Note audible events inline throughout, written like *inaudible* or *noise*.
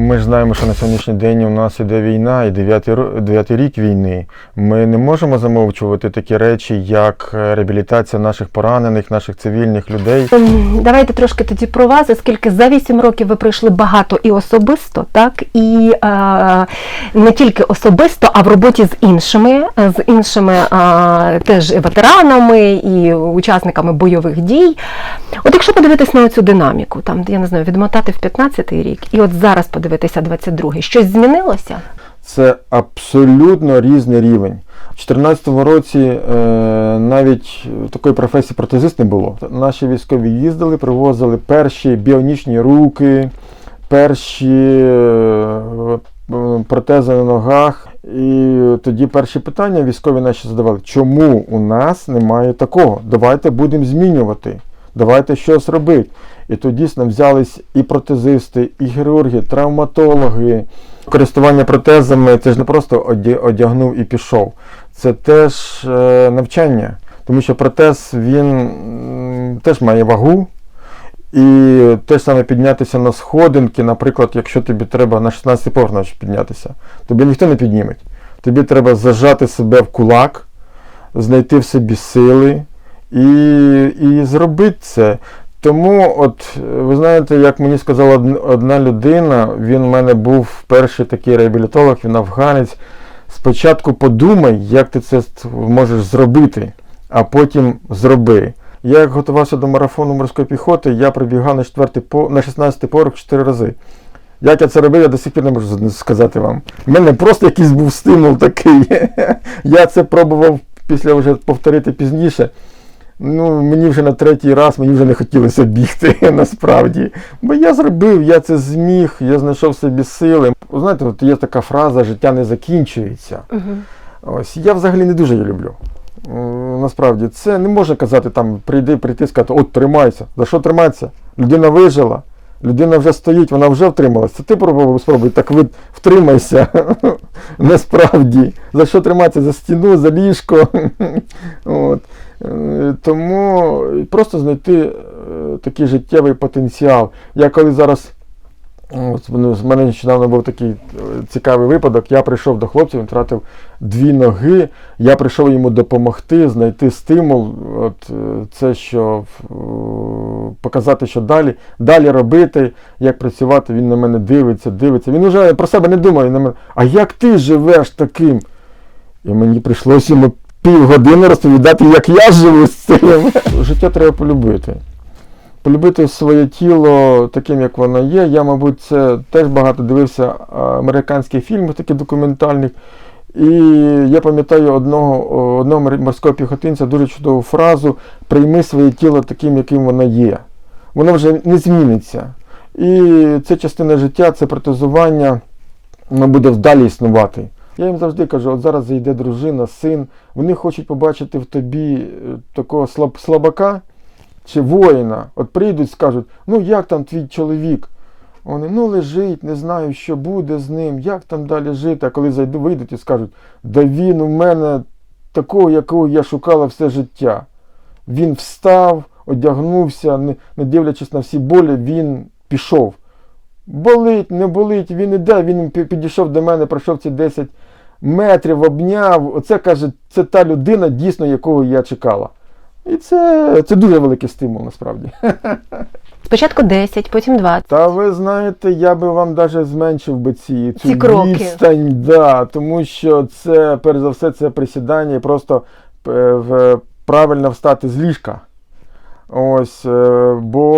Ми ж знаємо, що на сьогоднішній день у нас іде війна, і дев'ятий рік війни. Ми не можемо замовчувати такі речі, як е, реабілітація наших поранених, наших цивільних людей. Ем, Давайте трошки тоді про вас, оскільки за 8 років ви пройшли багато і особисто, так і е, не тільки особисто, а в роботі з іншими, е, з іншими е, теж ветеранами і учасниками бойових дій. От якщо подивитись на цю динаміку, там я не знаю, відмотати в 15-й рік, і от зараз подивитися 22-й, щось змінилося? Це абсолютно різний рівень. У 2014 році е, навіть такої професії протезист не було. Наші військові їздили, привозили перші біонічні руки, перші е, протези на ногах. І тоді перші питання військові наші задавали, чому у нас немає такого? Давайте будемо змінювати. Давайте щось робити. І тут дійсно взялись і протезисти, і хірурги, травматологи. Користування протезами це ж не просто одягнув і пішов. Це теж е, навчання. Тому що протез він теж має вагу. І те ж саме піднятися на сходинки, наприклад, якщо тобі треба на 16 поверх піднятися, тобі ніхто не підніме. Тобі треба зажати себе в кулак, знайти в собі сили і, і зробити це. Тому, от, ви знаєте, як мені сказала одна людина, він в мене був перший такий реабілітолог, він афганець. Спочатку подумай, як ти це можеш зробити, а потім зроби. Я як готувався до марафону морської піхоти, я прибігав на, 4 по, на 16 поверх 4 рази. Як я це робив, я до сих пір не можу сказати вам. У мене просто якийсь був стимул такий. *laughs* Я це пробував після вже повторити пізніше. Ну, мені вже на третій раз мені вже не хотілося бігти *laughs* насправді. Бо я зробив, я це зміг, я знайшов собі сили. Знаєте, от є така фраза життя не закінчується. Ось я взагалі не дуже її люблю. Насправді, це не можна казати там, прийди, прийти, сказати, от тримайся. За що триматися? Людина вижила, людина вже стоїть, вона вже втрималася. Це ти пробував спробуй, так ви втримайся. *laughs* Насправді. За що триматися? За стіну, за ліжко. *laughs* От. Е, Тому просто знайти е, такий життєвий потенціал. Я коли зараз. З мене нещодавно був такий е, цікавий випадок. Я прийшов до хлопців, він втратив дві ноги. Я прийшов йому допомогти, знайти стимул. От, е, це що е, показати, що далі, далі робити, як працювати. Він на мене дивиться, дивиться. Він вже про себе не думає. Він на мене, а як ти живеш таким? І мені прийшлося йому півгодини розповідати, як я живу з цим. *laughs* Життя треба полюбити полюбити своє тіло таким, як воно є. Я, мабуть, це теж багато дивився американських фільмів, таких документальних. І я пам'ятаю одного, одного морського піхотинця дуже чудову фразу Прийми своє тіло таким, яким воно є. Воно вже не зміниться. І це частина життя, це протезування, воно буде далі існувати. Я їм завжди кажу, от зараз зайде дружина, син, вони хочуть побачити в тобі е, такого слаб, слабака, чи воїна, от прийдуть, скажуть, ну як там твій чоловік? Вони, ну лежить, не знаю, що буде з ним, як там далі жити. А коли зайду, вийдуть і скажуть, да він у мене такого, якого я шукала все життя. Він встав, одягнувся, не, не дивлячись на всі болі, він пішов. Болить, не болить, він іде, він підійшов до мене, пройшов ці 10 метрів, обняв. Оце каже, це та людина, дійсно, якого я чекала. І це, це дуже великий стимул насправді. *laughs* Спочатку 10, потім 20. Та ви знаєте, я би вам навіть зменшив би ці, цю Ці кроки. відстань, да, тому що це, перш за все, це присідання і просто е, правильно встати з ліжка. Ось, е, бо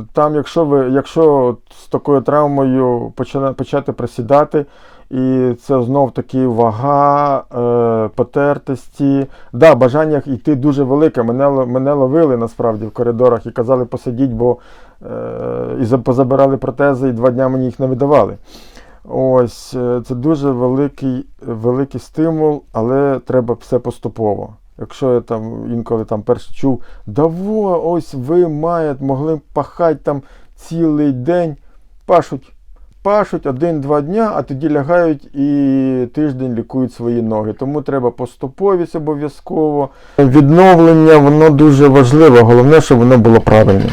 е, там, якщо ви, якщо з такою травмою почати присідати, і це знов таки вага, е, потертості. Да, бажання йти дуже велике. Мене, мене ловили насправді в коридорах і казали посидіть, бо е, і позабирали протези, і два дня мені їх не видавали. Ось е, це дуже великий, великий стимул, але треба все поступово. Якщо я там інколи там перше чув, да ось ви маєте, могли пахати там цілий день, пашуть, пашуть один-два дня, а тоді лягають і тиждень лікують свої ноги. Тому треба поступовість обов'язково. Відновлення воно дуже важливе, головне, щоб воно було правильним.